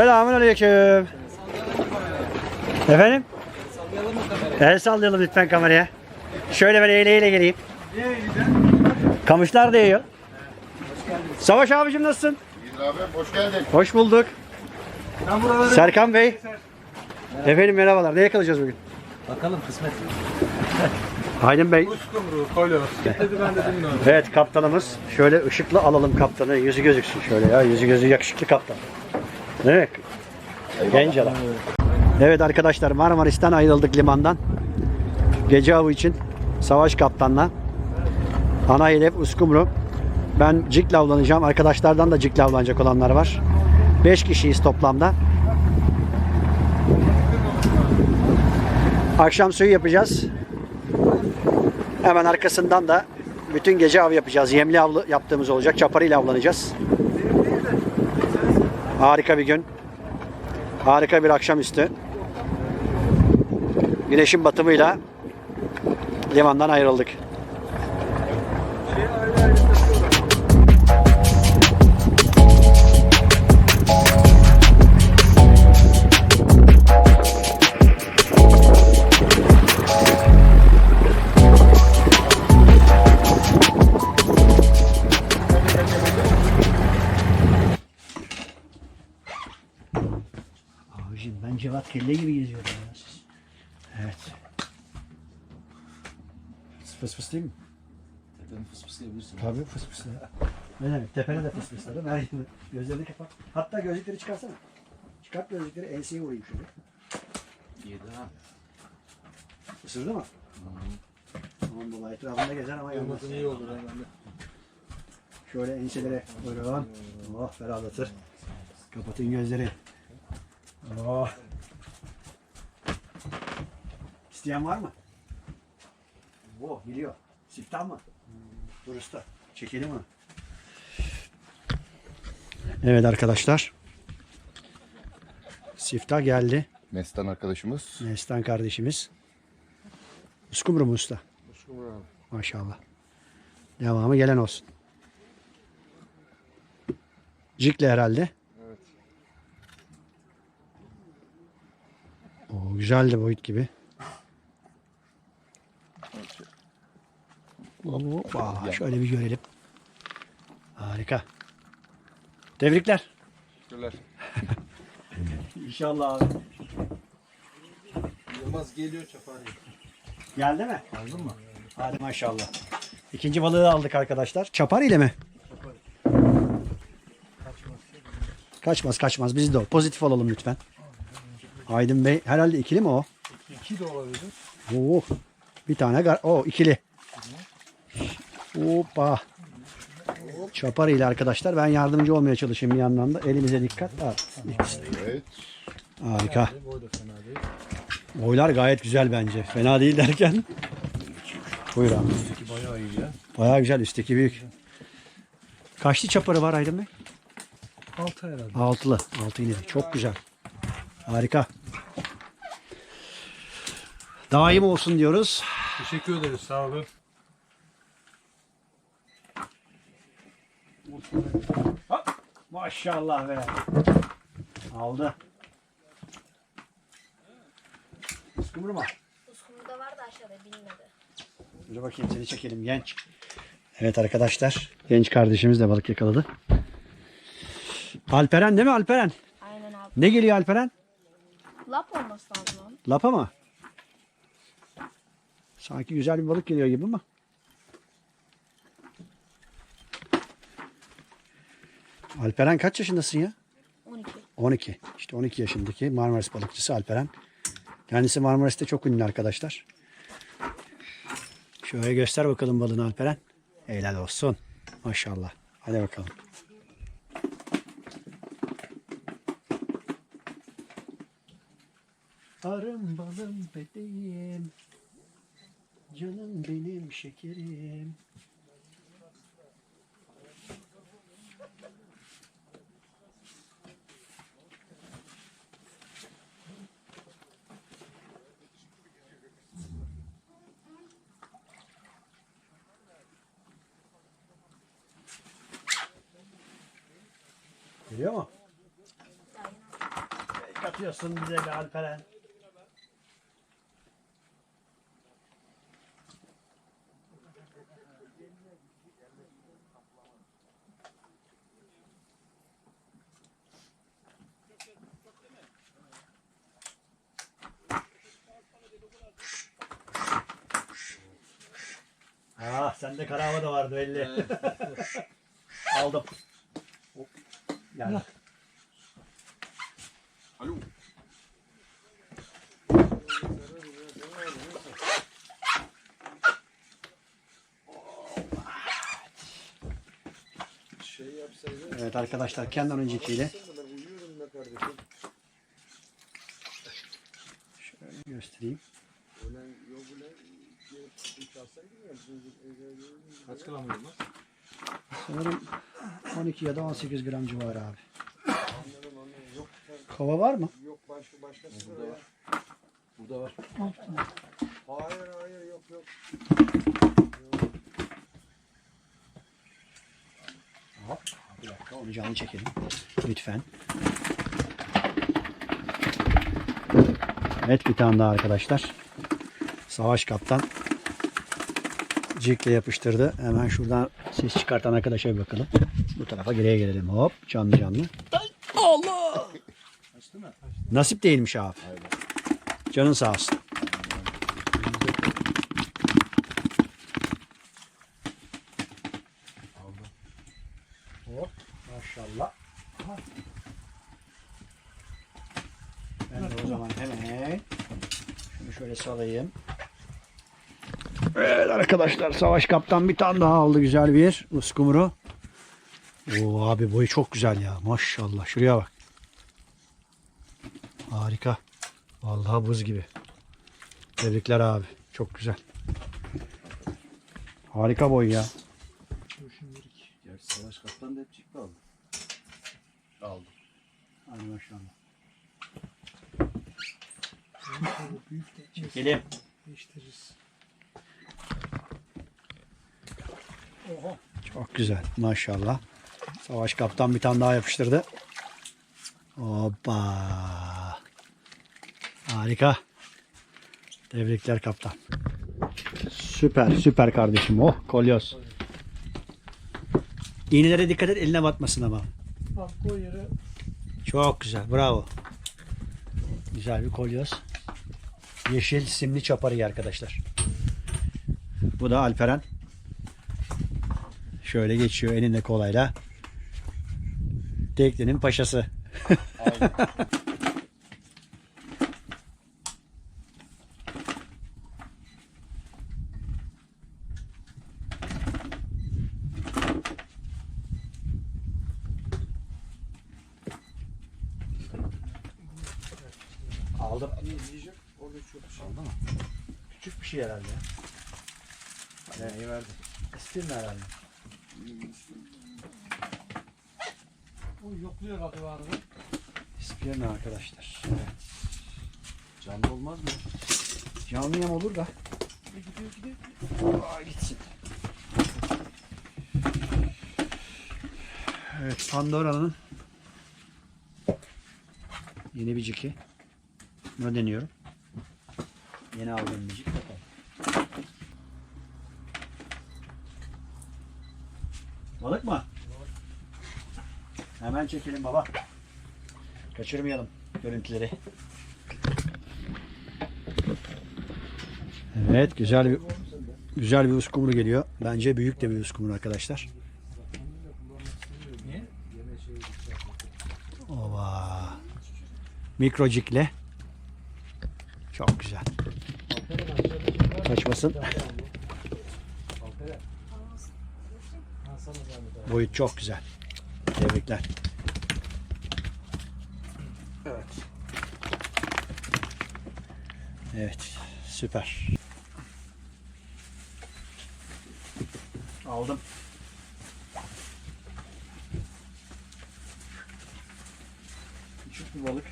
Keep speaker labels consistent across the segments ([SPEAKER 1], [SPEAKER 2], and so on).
[SPEAKER 1] Selamun aleyküm. Efendim? El sallayalım lütfen kameraya. Şöyle böyle eğile eğile geleyim. Kamışlar değiyor. Savaş abicim nasılsın?
[SPEAKER 2] İyidir abi hoş geldin.
[SPEAKER 1] Hoş bulduk. Serkan Bey. Efendim merhabalar. Ne yakalayacağız bugün?
[SPEAKER 3] Bakalım kısmet.
[SPEAKER 1] Aydın Bey.
[SPEAKER 3] Ben.
[SPEAKER 1] Evet kaptanımız. Şöyle ışıklı alalım kaptanı. Yüzü gözüksün şöyle ya. Yüzü gözü yakışıklı kaptan. Evet. Genç adam. Evet arkadaşlar Marmaris'ten ayrıldık limandan. Gece avı için Savaş Kaptan'la. Ana hedef Uskumru. Ben cikle avlanacağım. Arkadaşlardan da cikle avlanacak olanlar var. 5 kişiyiz toplamda. Akşam suyu yapacağız. Hemen arkasından da bütün gece av yapacağız. Yemli avlı yaptığımız olacak. Çaparıyla avlanacağız. Harika bir gün. Harika bir akşamüstü. Güneşin batımıyla limandan ayrıldık. Abicim ben Cevat Kelle gibi geziyorum ya siz. Evet. Fıs fıs değil mi?
[SPEAKER 3] Tepemi fıs fıs yiyebilirsin.
[SPEAKER 1] Tabii fıs fıs. Ne demek? Tepene de fıs fıslarım. Her yerine. Gözlerini kapat. Hatta gözlükleri çıkarsana. Çıkart gözlükleri enseye vurayım şöyle.
[SPEAKER 3] Yedi ha.
[SPEAKER 1] Isırdı mı? Tamam baba etrafında gezer ama yanmaz.
[SPEAKER 3] Olmasın iyi olur hemen de.
[SPEAKER 1] Şöyle enselere buyurun. Oh ferahlatır. Kapatın gözleri. Oh. İsteyen var mı? Oh geliyor. Siftah mı? Dur usta. Çekelim onu. Evet arkadaşlar. Siftah geldi.
[SPEAKER 2] Mestan arkadaşımız.
[SPEAKER 1] Nestan kardeşimiz. Uskumru mu usta?
[SPEAKER 3] Uskumru abi.
[SPEAKER 1] Maşallah. Devamı gelen olsun. Cikle herhalde.
[SPEAKER 3] Evet.
[SPEAKER 1] O güzel de boyut gibi. Hoppa, şöyle bir görelim. Harika. Tebrikler.
[SPEAKER 3] Teşekkürler.
[SPEAKER 1] İnşallah abi.
[SPEAKER 3] Yılmaz geliyor çapar.
[SPEAKER 1] Geldi mi?
[SPEAKER 3] Aldın mı?
[SPEAKER 1] Hadi maşallah. İkinci balığı aldık arkadaşlar. Çapar ile mi? Kaçmaz kaçmaz. Biz de o. Pozitif olalım lütfen. Aydın Bey herhalde ikili mi o?
[SPEAKER 3] İki de olabilir.
[SPEAKER 1] Oo. Bir tane gar o ikili. Hoppa. Çapar ile arkadaşlar ben yardımcı olmaya çalışayım bir yandan da. Elimize dikkat. Ha.
[SPEAKER 2] Evet.
[SPEAKER 1] Harika.
[SPEAKER 3] Boy da fena değil.
[SPEAKER 1] Boylar gayet güzel bence. Fena değil derken. Buyur abi.
[SPEAKER 3] Üstteki bayağı iyi ya.
[SPEAKER 1] Bayağı güzel üstteki büyük. Kaçlı çaparı var Aydın Bey?
[SPEAKER 3] Altı herhalde.
[SPEAKER 1] Altılı. Altı iğneli. Çok güzel. Harika. Daim olsun diyoruz.
[SPEAKER 3] Teşekkür ederiz sağ olun.
[SPEAKER 1] Maşallah be. Aldı. Uskumru mu?
[SPEAKER 4] Uskumru'da var da aşağıda bilmedi.
[SPEAKER 1] Dur bakayım seni çekelim genç. Evet arkadaşlar. Genç kardeşimiz de balık yakaladı. Alperen değil mi Alperen?
[SPEAKER 4] Aynen abi.
[SPEAKER 1] Ne geliyor Alperen?
[SPEAKER 4] Lap olması lazım.
[SPEAKER 1] Lapa mı? Sanki güzel bir balık geliyor gibi ama. Alperen kaç yaşındasın ya?
[SPEAKER 4] 12.
[SPEAKER 1] 12. İşte 12 yaşındaki Marmaris balıkçısı Alperen. Kendisi Marmaris'te çok ünlü arkadaşlar. Şöyle göster bakalım balığını Alperen. Helal olsun. Maşallah. Hadi bakalım. Arım balım bebeğim. Canım benim şekerim. Geliyor mu? Katıyorsun bize be Alperen. Ah sende karava da vardı belli. Aldım. Hop. Yani.
[SPEAKER 2] Alo.
[SPEAKER 1] Evet arkadaşlar kendi öncekiyle şöyle göstereyim.
[SPEAKER 3] Ulan yok ulan. Bir çalsaydım ya. Kaç gram olmaz?
[SPEAKER 1] Sanırım 12 ya da 18 gram civarı abi. Kova var mı?
[SPEAKER 3] Yok başka başkası da var. Burada var. Hayır hayır yok yok.
[SPEAKER 1] Hop. Bir dakika onu canlı çekelim. Lütfen. Evet bir tane daha arkadaşlar. Savaş kaptan cikle yapıştırdı. Hemen şuradan ses çıkartan arkadaşa bir bakalım. Bu tarafa geriye gelelim. Hop canlı canlı. Allah! Nasip değilmiş abi. Canın sağ olsun. Hop maşallah. Ben de o zaman hemen şunu şöyle salayım. Evet arkadaşlar Savaş Kaptan bir tane daha aldı güzel bir uskumru. Oo abi boyu çok güzel ya maşallah şuraya bak. Harika. Vallahi buz gibi. Tebrikler abi. Çok güzel. Harika boy ya.
[SPEAKER 2] Gerçi Savaş Kaptan da hep çıktı aldı. Aldım.
[SPEAKER 1] Hadi maşallah. Çekelim.
[SPEAKER 3] Değiştiririz.
[SPEAKER 1] Çok güzel. Maşallah. Savaş kaptan bir tane daha yapıştırdı. Hoppa. Harika. Tebrikler kaptan. Süper süper kardeşim. Oh kolyoz. İğnelere dikkat et eline batmasın ama.
[SPEAKER 3] Bak koy yere.
[SPEAKER 1] Çok güzel. Bravo. Güzel bir kolyoz. Yeşil simli çaparı arkadaşlar. Bu da Alperen. Şöyle geçiyor elinde kolayla. Teknenin paşası. Aldım.
[SPEAKER 3] Orada çok şey.
[SPEAKER 1] Aldı mı? Küçük bir şey herhalde.
[SPEAKER 3] İyi verdi.
[SPEAKER 1] İstirme herhalde.
[SPEAKER 3] O yokluyor adı vardı.
[SPEAKER 1] İspirne arkadaşlar.
[SPEAKER 2] Canlı olmaz mı?
[SPEAKER 1] Canlı yem olur da.
[SPEAKER 3] Gidiyor gidiyor.
[SPEAKER 1] Aa, gitsin. Evet Pandora'nın yeni bir ciki. Bunu deniyorum. Yeni aldığım bir cik. Bakalım. Balık mı? Hemen çekelim baba. Kaçırmayalım görüntüleri. Evet güzel bir güzel bir uskumru geliyor. Bence büyük de bir uskumru arkadaşlar. Ova. Mikrocikle. Çok güzel. Kaçmasın. Boyut çok güzel. Tebrikler.
[SPEAKER 3] Evet.
[SPEAKER 1] Evet. Süper. Aldım. Küçük bir balık.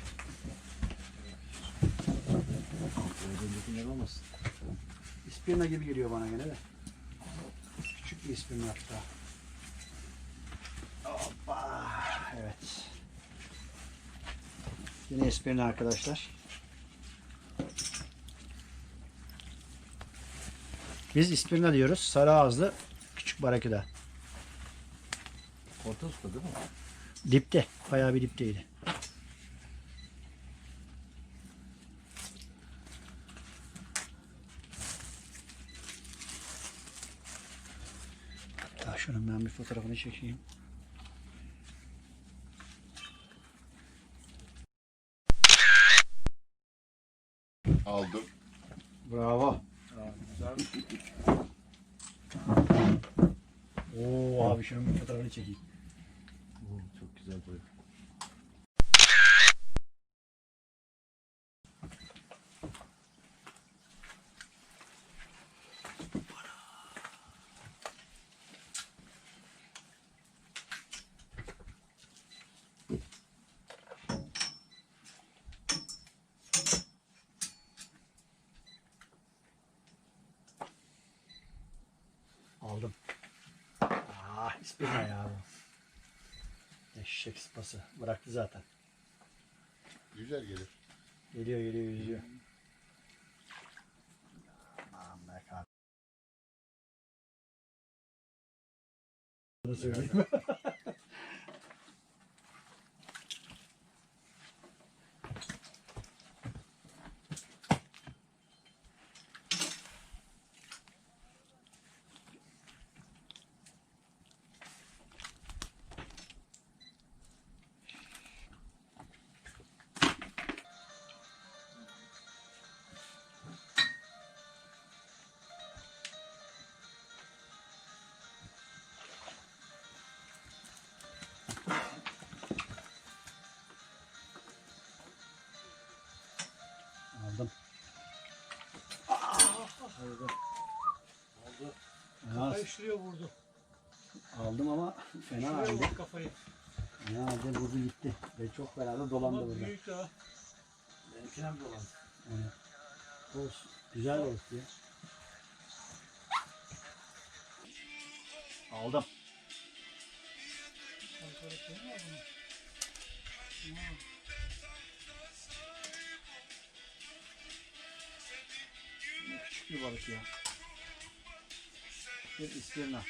[SPEAKER 2] Öncekiler olmasın.
[SPEAKER 1] İspirna gibi geliyor bana gene de. Küçük bir ispirna hatta. Hoppa. Evet. Yine ispirna arkadaşlar. Biz ispirna diyoruz. Sarı ağızlı küçük baraküda.
[SPEAKER 2] Orta usta değil mi?
[SPEAKER 1] Dipte. Bayağı bir dipteydi. Şunun ben bir fotoğrafını çekeyim.
[SPEAKER 5] Aldım.
[SPEAKER 1] Bravo. Oo abi şunun bir fotoğrafını çekeyim.
[SPEAKER 2] Oo, çok güzel boy.
[SPEAKER 1] Aldım. Ah ispirna ya bu. Eşek sıpası. Bıraktı zaten.
[SPEAKER 5] Güzel gelir.
[SPEAKER 1] Geliyor geliyor yüzüyor. Aman be kar- Bunu söyleyeyim. Ya,
[SPEAKER 3] Kafayı şuraya vurdu.
[SPEAKER 1] aldım ama fena
[SPEAKER 3] Şuraya
[SPEAKER 1] halde.
[SPEAKER 3] vurdu kafayı.
[SPEAKER 1] Fena halde vurdu gitti. Ve çok beraber dolandı
[SPEAKER 3] Ama
[SPEAKER 1] burada.
[SPEAKER 3] büyük ha.
[SPEAKER 2] Benimkine mi dolan?
[SPEAKER 1] Evet. Olsun. Güzel olsun ya. Aldım. Yine Küçük bir balık ya. Bir ispirna.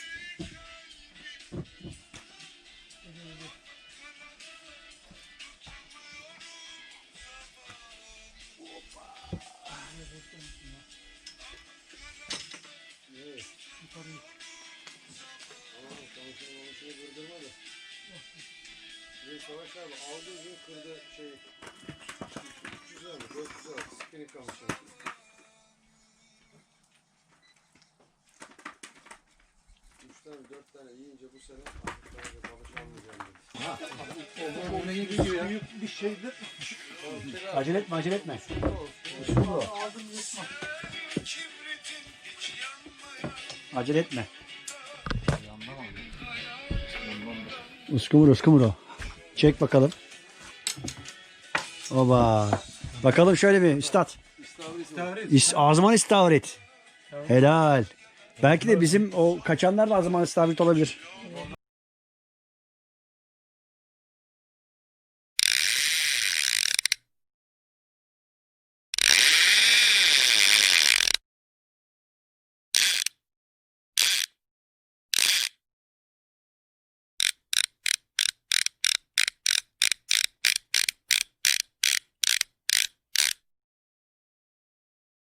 [SPEAKER 3] Savaş abi aldığı gün kırdı şey. 300 abi 400 abi spinning kamışı. Üç tane dört tane yiyince bu sene artık daha da balık almayacağım dedi.
[SPEAKER 2] ne gidiyor ya?
[SPEAKER 3] Büyük bir şeydir.
[SPEAKER 1] Acele etme acele etme. Acele etme. Uskumur uskumur o. Çek bakalım. Oba. Bakalım şöyle bir üstad. İs, azman istavrit. Helal. Belki de bizim o kaçanlar da azman istavrit olabilir.